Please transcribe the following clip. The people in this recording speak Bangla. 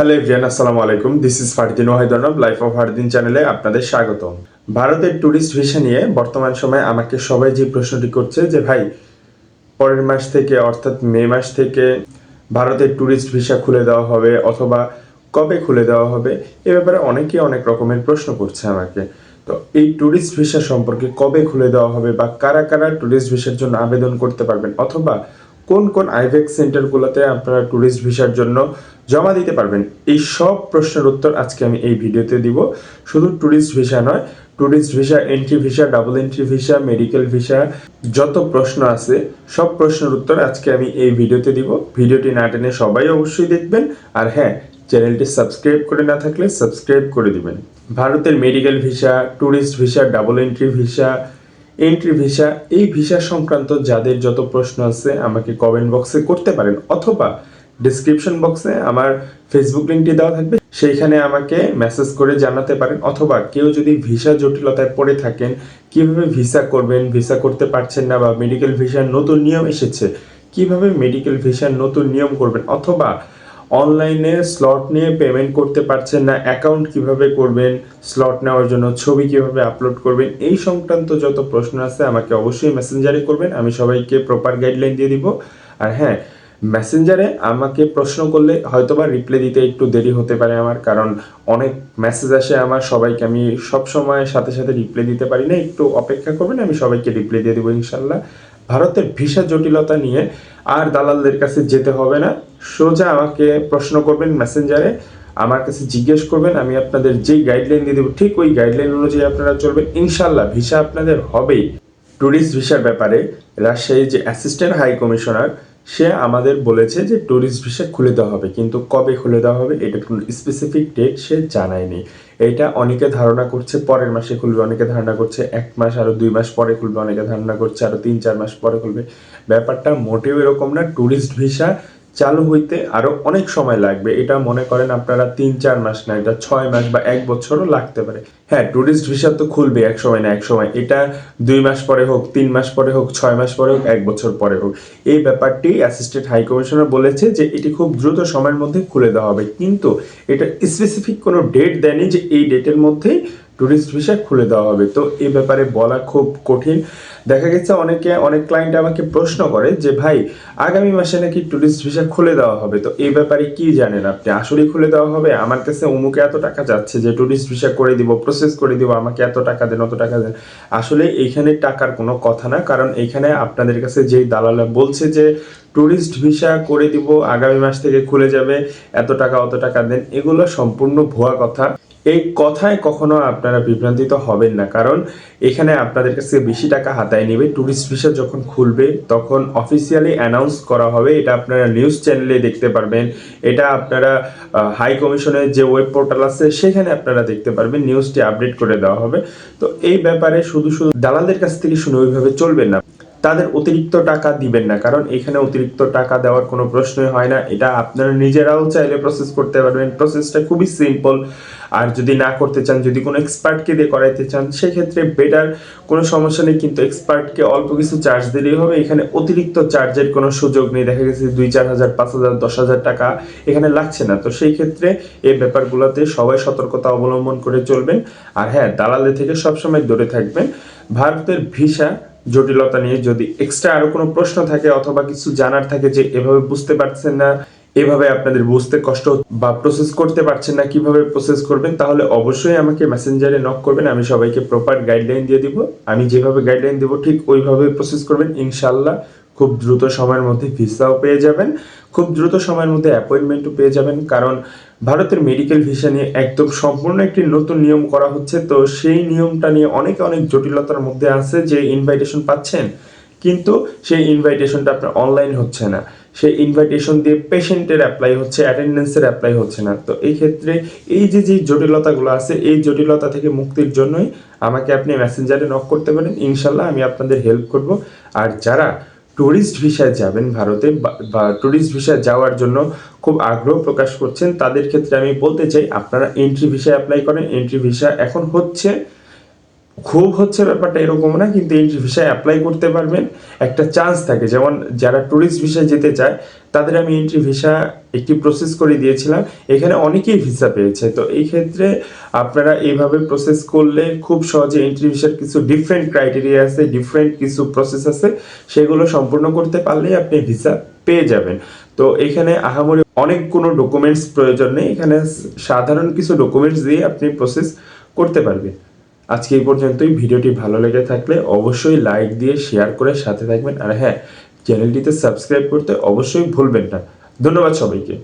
হ্যালো এভরিয়ান আসসালামু আলাইকুম। দিস ইজ ফারদিন ওয়াহিদানব লাইফ অফ ফারদিন চ্যানেলে আপনাদের স্বাগত ভারতের ট্যুরিস্ট ভিসা নিয়ে বর্তমান সময়ে আমাকে সবাই যে প্রশ্নটি করছে যে, ভাই, পরের মাস থেকে, অর্থাৎ মে মাস থেকে ভারতের ট্যুরিস্ট ভিসা খুলে দেওয়া হবে অথবা কবে খুলে দেওয়া হবে, এ ব্যাপারে অনেকেই অনেক রকমের প্রশ্ন করছে আমাকে। তো এই ট্যুরিস্ট ভিসা সম্পর্কে কবে খুলে দেওয়া হবে বা কারা কারা ট্যুরিস্ট ভিসার জন্য আবেদন করতে পারবেন অথবা কোন কোন আইভেক্স সেন্টারগুলোতে আপনারা ট্যুরিস্ট ভিসার জন্য জমা দিতে পারবেন? এই সব প্রশ্নের উত্তর আজকে আমি এই ভিডিওতে দিব। শুধু ট্যুরিস্ট ভিসা নয় tourist visa entry visa double entry visa medical visa যত প্রশ্ন আছে, সব প্রশ্নের উত্তর আজকে আমি এই ভিডিওতে দিব। ভিডিওটি না টেনে সবাই অবশ্যই দেখবেন। আর হ্যাঁ চ্যানেলটি সাবস্ক্রাইব করে না থাকলে সাবস্ক্রাইব করে দিবেন। ভারতের medical visa tourist visa double entry visa entry visa এই ভিসা সংক্রান্ত যাদের যত প্রশ্ন আছে আমাকে কমেন্ট বক্সে করতে পারেন অথবা ডিসক্রিপশন বক্সে আমার ফেসবুক লিঙ্কটি দেওয়া থাকবে। সেইখানে আমাকে মেসেজ করে জানাতে পারেন অথবা কেউ যদি ভিসা জটিলতায় পড়ে থাকেন, কীভাবে ভিসা করবেন ভিসা করতে পারছেন না বা মেডিকেল ভিসার নতুন নিয়ম এসেছে, কীভাবে মেডিকেল ভিসার নতুন নিয়ম করবেন অথবা অনলাইনে স্লট নিয়ে পেমেন্ট করতে পারছেন না অ্যাকাউন্ট কীভাবে করবেন স্লট নেওয়ার জন্য ছবি কীভাবে আপলোড করবেন, এই সংক্রান্ত যত প্রশ্ন আছে আমাকে অবশ্যই মেসেঞ্জারে করবেন, আমি সবাইকে প্রপার গাইডলাইন দিয়ে দিব। আর হ্যাঁ মেসেঞ্জারে আমাকে প্রশ্ন করলে হয়তোবা রিপ্লাই দিতে একটু দেরি হতে পারে আমার, কারণ অনেক মেসেজ আসে আমার, সবাইকে আমি সব সময় সাথে সাথে রিপ্লাই দিতে পারি না, একটু অপেক্ষা করবেন, আমি সবাইকে রিপ্লাই দিয়ে দেবো ইনশাল্লাহ ভারতের ভিসা জটিলতা নিয়ে আর দালালদের কাছে যেতে হবে না। সোজা আমাকে প্রশ্ন করবেন মেসেঞ্জারে, আমার কাছে জিজ্ঞেস করবেন, আমি আপনাদের যেই গাইডলাইন দিয়ে দেবো, ঠিক ওই গাইডলাইন অনুযায়ী আপনারা চলবেন। ইনশাল্লাহ ভিসা আপনাদের হবেই। ট্যুরিস্ট ভিসার ব্যাপারে রাজশাহীর যে অ্যাসিস্ট্যান্ট হাই কমিশনার সে আমাদের বলেছে যে ট্যুরিস্ট ভিসা খুলে দেওয়া হবে। কিন্তু কবে খুলে দেওয়া হবে, এটা কোনো স্পেসিফিক ডেট সে জানায়নি। এটা অনেকে ধারণা করছে পরের মাসে খুলবে, অনেকে ধারণা করছে এক মাস আরও দুই মাস পরে খুলবে, অনেকে ধারণা করছে আরও তিন, চার মাস পরে খুলবে। ব্যাপারটা মোটেও এরকম না ট্যুরিস্ট ভিসা চালু হইতে আরও অনেক সময় লাগবে। এটা মনে করেন আপনারা তিন, চার মাস না, এটা ছয় মাস বা এক বছরও লাগতে পারে। হ্যাঁ ট্যুরিস্ট ভিসা তো খুলবে এক সময় না, এক সময়। এটা দুই মাস পরে হোক, তিন মাস পরে হোক, ছয় মাস পরে হোক, এক বছর পরে হোক। এই ব্যাপারটি অ্যাসিস্ট্যান্ট হাই কমিশনার বলেছে যে, এটি খুব দ্রুত সময়ের মধ্যে খুলে দেওয়া হবে। কিন্তু এটা স্পেসিফিক কোনো ডেট দেয়নি যে এই ডেটের মধ্যেই ট্যুরিস্ট ভিসা খুলে দেওয়া হবে। তো এই ব্যাপারে বলা খুব কঠিন। দেখা গেছে অনেকে, অনেক ক্লায়েন্ট আমাকে প্রশ্ন করে যে, ভাই, আগামী মাসে নাকি ট্যুরিস্ট ভিসা খুলে দেওয়া হবে? তো এই ব্যাপারে কি জানেন আপনি? আসলেই খুলে দেওয়া হবে? আমার কাছে অমুকে এত টাকা যাচ্ছে যে ট্যুরিস্ট ভিসা করে দিব প্রসেস করে দিব, আমাকে এত টাকা দেন, অত টাকা দেন। আসলে এইখানে টাকার কোনো কথা না, কারণ এইখানে আপনাদের কাছে যেই দালালা বলছে যে ট্যুরিস্ট ভিসা করে দিব, আগামী মাস থেকে খুলে যাবে, এত টাকা, অত টাকা দেন, এগুলো সম্পূর্ণ ভুয়া কথা। এই কথায় কখনো আপনারা বিভ্রান্তিত হবেন না, কারণ এখানে আপনাদের কাছে বেশি টাকা হাতায় নেবে। ট্যুরিস্ট ভিসা যখন খুলবে, তখন অফিসিয়ালি অ্যানাউন্স করা হবে। এটা আপনারা নিউজ চ্যানেলে দেখতে পারবেন। এটা আপনারা হাই কমিশনের যে ওয়েব পোর্টাল আছে, সেখানে আপনারা দেখতে পারবেন। নিউজটি আপডেট করে দেওয়া হবে। তো এই ব্যাপারে শুধু শুধু দালালদের কাছ থেকে শুনে ওইভাবে চলবেন না। তাদের অতিরিক্ত টাকা দিবেন না, কারণ এখানে অতিরিক্ত টাকা দেওয়ার কোনো প্রশ্নই হয় না। এটা আপনারা নিজেরাও চাইলে প্রসেস করতে পারবেন। প্রসেসটা খুবই সিম্পল আর যদি না করতে চান, যদি কোনো এক্সপার্টকে দিয়ে করাইতে চান, সেক্ষেত্রে বেটার কোনো সমস্যা নেই, কিন্তু এক্সপার্টকে অল্প কিছু চার্জ দিলেই হবে। এখানে অতিরিক্ত চার্জের কোনো সুযোগ নেই। দেখা গেছে দুই, চার হাজার, পাঁচ হাজার, দশ হাজার টাকা এখানে লাগছে না। তো সেই ক্ষেত্রে এই ব্যাপারগুলোতে সবাই সতর্কতা অবলম্বন করে চলবেন। আর হ্যাঁ দালালে থেকে সবসময় দূরে থাকবেন। ভারতের ভিসা জটিলতা নিয়ে যদি এক্সট্রা আরও কোনো প্রশ্ন থাকে অথবা কিছু জানার থাকে যে এভাবে বুঝতে পারছেন না, এভাবে আপনাদের বুঝতে কষ্ট বা প্রসেস করতে পারছেন না, কীভাবে প্রসেস করবেন, তাহলে অবশ্যই আমাকে মেসেঞ্জারে নক করবেন, আমি সবাইকে প্রপার গাইডলাইন দিয়ে দিব। আমি যেভাবে গাইডলাইন দিব, ঠিক ওইভাবে প্রসেস করবেন ইনশাল্লাহ খুব দ্রুত সময়ের মধ্যে ভিসাও পেয়ে যাবেন, খুব দ্রুত সময়ের মধ্যে অ্যাপয়েন্টমেন্টও পেয়ে যাবেন, কারণ ভারতের মেডিকেল ভিসা নিয়ে একদম সম্পূর্ণ একটি নতুন নিয়ম করা হচ্ছে। তো সেই নিয়মটা নিয়ে অনেকে অনেক জটিলতার মধ্যে আছে যে ইনভাইটেশন পাচ্ছেন, কিন্তু সেই ইনভাইটেশনটা আপনার অনলাইন হচ্ছে না। সেই ইনভাইটেশন দিয়ে পেশেন্টের অ্যাপ্লাই হচ্ছে অ্যাটেন্ডেন্সের অ্যাপ্লাই হচ্ছে না। তো এই ক্ষেত্রে এই যে যে জটিলতাগুলো আছে, এই জটিলতা থেকে মুক্তির জন্যই আমাকে আপনি মেসেঞ্জারে নক করতে পারেন। ইনশাল্লাহ আমি আপনাদের হেল্প করব। আর যারা ট্যুরিস্ট ভিসায় যাবেন ভারতে বা- ট্যুরিস্ট ভিসায় যাওয়ার জন্য খুব আগ্রহ প্রকাশ করছেন। তাদের ক্ষেত্রে আমি বলতে চাই, আপনারা এন্ট্রি ভিসায় অ্যাপ্লাই করেন এন্ট্রি ভিসা এখন হচ্ছে খুব হচ্ছে ব্যাপারটা এরকম না, কিন্তু এন্ট্রি ভিসায় অ্যাপ্লাই করতে পারবেন। একটা চান্স থাকে, যেমন যারা ট্যুরিস্ট ভিসায় যেতে চায়, তাদের আমি এন্ট্রি ভিসা একটি প্রসেস করে দিয়েছিলাম। এখানে অনেকেই ভিসা পেয়েছে। তো এই ক্ষেত্রে আপনারা এইভাবে প্রসেস করলে খুব সহজে এন্ট্রি ভিসার কিছু ডিফারেন্ট ক্রাইটেরিয়া আছে ডিফারেন্ট কিছু প্রসেস আছে, সেগুলো সম্পূর্ণ করতে পারলেই আপনি ভিসা পেয়ে যাবেন। তো এখানে আহামরি অনেক কোনো ডকুমেন্টস প্রয়োজন নেই। এখানে সাধারণ কিছু ডকুমেন্টস দিয়ে আপনি প্রসেস করতে পারবেন। আজকে এই পর্যন্তই। ভিডিওটি ভালো লেগে থাকলে অবশ্যই লাইক দিয়ে শেয়ার করে সাথে থাকবেন। আর হ্যাঁ চ্যানেলটিতে সাবস্ক্রাইব করতে অবশ্যই ভুলবেন না। ধন্যবাদ সবাইকে।